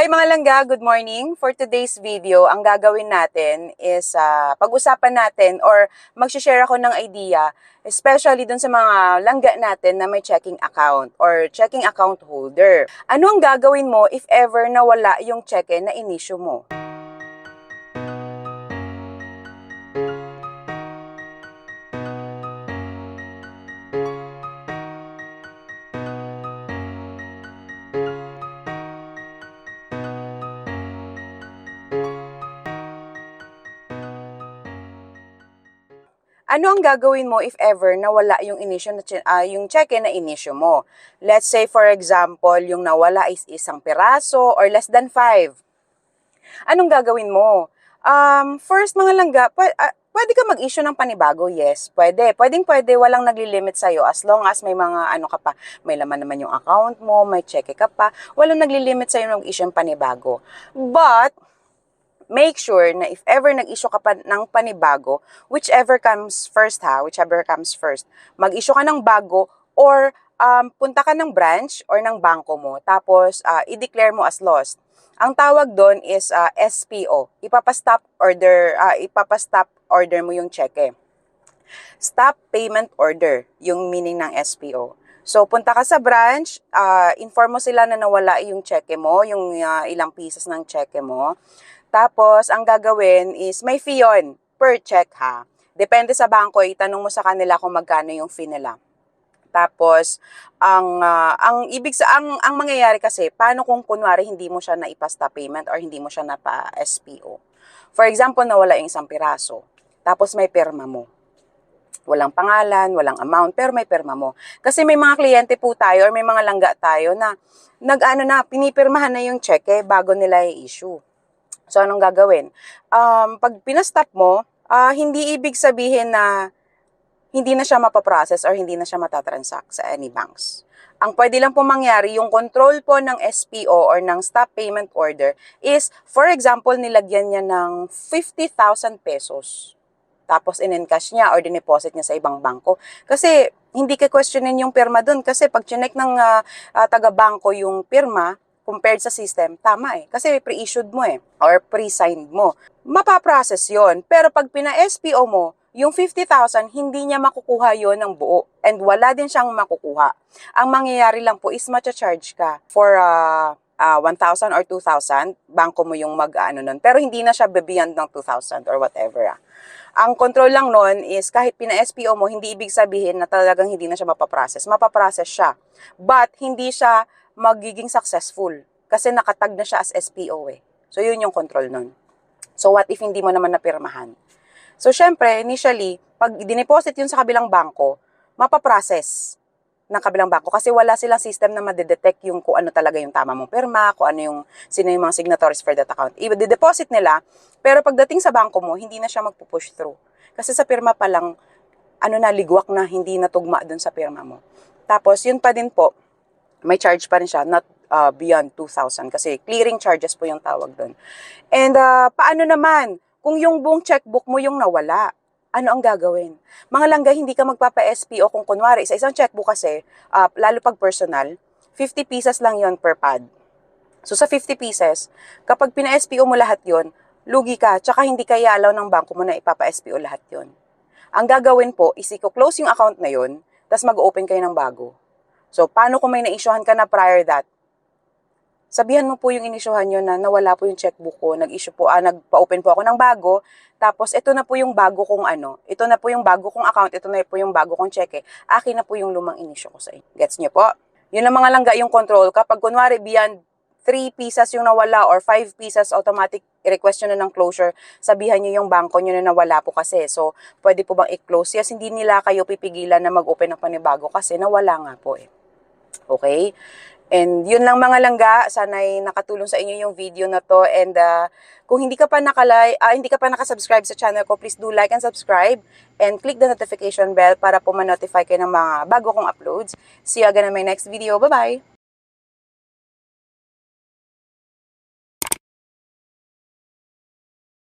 Hi mga langga, good morning. For today's video, ang gagawin natin is ah, pag-usapan natin or mag-share ako ng idea, especially dun sa mga langga natin na may checking account or checking account holder. Ano ang gagawin mo if ever nawala yung cheque na inisyo mo? Ano ang gagawin mo if ever nawala yung inisyo na ah, yung cheque na inisyo mo? Let's say for example, yung nawala is isang piraso or less than five. Anong gagawin mo? Um, first, mga langga, pw- ah, pwede ka mag-issue ng panibago? Yes, pwede. Pwedeng pwede, walang naglilimit sa'yo as long as may mga ano ka pa, may laman naman yung account mo, may cheque ka pa, walang naglilimit sa'yo ng issue ng panibago. But, make sure na if ever nag-issue ka pa ng panibago, whichever comes first ha, whichever comes first, mag-issue ka ng bago or um, punta ka ng branch or ng bangko mo, tapos ah, i-declare mo as lost. Ang tawag doon is ah, SPO. Ipapa-stop order, ah, ipapa-stop order mo yung cheque. Stop payment order, yung meaning ng SPO. So, punta ka sa branch, ah, inform mo sila na nawala yung cheque mo, yung ah, ilang pieces ng cheque mo. Tapos, ang gagawin is may fee yun per check ha. Depende sa bangko, itanong mo sa kanila kung magkano yung fee nila. Tapos, ang ah, ang ibig sa ang ang mangyayari kasi, paano kung kunwari hindi mo siya naipasta payment or hindi mo siya napa SPO? For example, nawala yung isang piraso. Tapos may perma mo. Walang pangalan, walang amount, pero may perma mo. Kasi may mga kliyente po tayo or may mga langga tayo na nag-ano na, pinipirmahan na yung cheque bago nila i-issue. So, anong gagawin? Um, pag pinastop mo, ah, hindi ibig sabihin na hindi na siya mapaprocess or hindi na siya matatransact sa any banks. Ang pwede lang po mangyari, yung control po ng SPO or ng stop payment order is, for example, nilagyan niya ng 50,000 pesos. Tapos in-encash niya or dineposit niya sa ibang bangko. Kasi hindi ka questionin yung pirma dun. Kasi pag chinek ng ah, ah, taga-bangko yung pirma, compared sa system, tama eh. Kasi pre-issued mo eh, or pre-signed mo. Mapaprocess yon Pero pag pina-SPO mo, yung 50,000, hindi niya makukuha yon ng buo. And wala din siyang makukuha. Ang mangyayari lang po is matcha-charge ka for uh, uh, 1,000 or 2,000. Bangko mo yung mag-ano nun. Pero hindi na siya beyond ng 2,000 or whatever. Ah. Ang control lang nun is kahit pina-SPO mo, hindi ibig sabihin na talagang hindi na siya mapaprocess. Mapaprocess siya. But hindi siya magiging successful kasi nakatag na siya as SPO eh. So yun yung control nun. So what if hindi mo naman napirmahan? So syempre, initially, pag dineposit yun sa kabilang bangko, mapaprocess ng kabilang bangko kasi wala silang system na madedetect yung kung ano talaga yung tama mong pirma, kung ano yung sino yung mga signatories for that account. I-deposit nila, pero pagdating sa bangko mo, hindi na siya magpo-push through. Kasi sa pirma pa lang, ano na, ligwak na, hindi natugma dun sa pirma mo. Tapos, yun pa din po, may charge pa rin siya, not uh, beyond 2,000 kasi clearing charges po yung tawag doon. And uh, paano naman kung yung buong checkbook mo yung nawala? Ano ang gagawin? Mga langga, hindi ka magpapa-SPO kung kunwari, sa isang checkbook kasi, uh, lalo pag personal, 50 pieces lang yon per pad. So sa 50 pieces, kapag pina-SPO mo lahat yon, lugi ka, tsaka hindi kaya alaw ng bangko mo na ipapa-SPO lahat yon. Ang gagawin po is i-close yung account na yon, tapos mag-open kayo ng bago. So, paano kung may na-issuehan ka na prior that? Sabihan mo po yung inisyuhan nyo na nawala po yung checkbook ko, nag-issue po, ah, nagpa-open po ako ng bago, tapos ito na po yung bago kong ano, ito na po yung bago kong account, ito na po yung bago kong cheque, akin na po yung lumang inisyo ko sa inyo. Gets nyo po? Yun ang mga langga yung control. Kapag kunwari beyond 3 pieces yung nawala or 5 pieces automatic request nyo na ng closure, sabihan nyo yung bangko nyo na nawala po kasi. So, pwede po bang i-close? Yes, hindi nila kayo pipigilan na mag-open ng panibago kasi nawala nga po eh. Okay? And yun lang mga langga, sana'y nakatulong sa inyo yung video na to. And uh, kung hindi ka pa nakalay, ah, hindi ka pa nakasubscribe sa channel ko, please do like and subscribe and click the notification bell para po ma-notify kayo ng mga bago kong uploads. See you again in my next video. Bye-bye!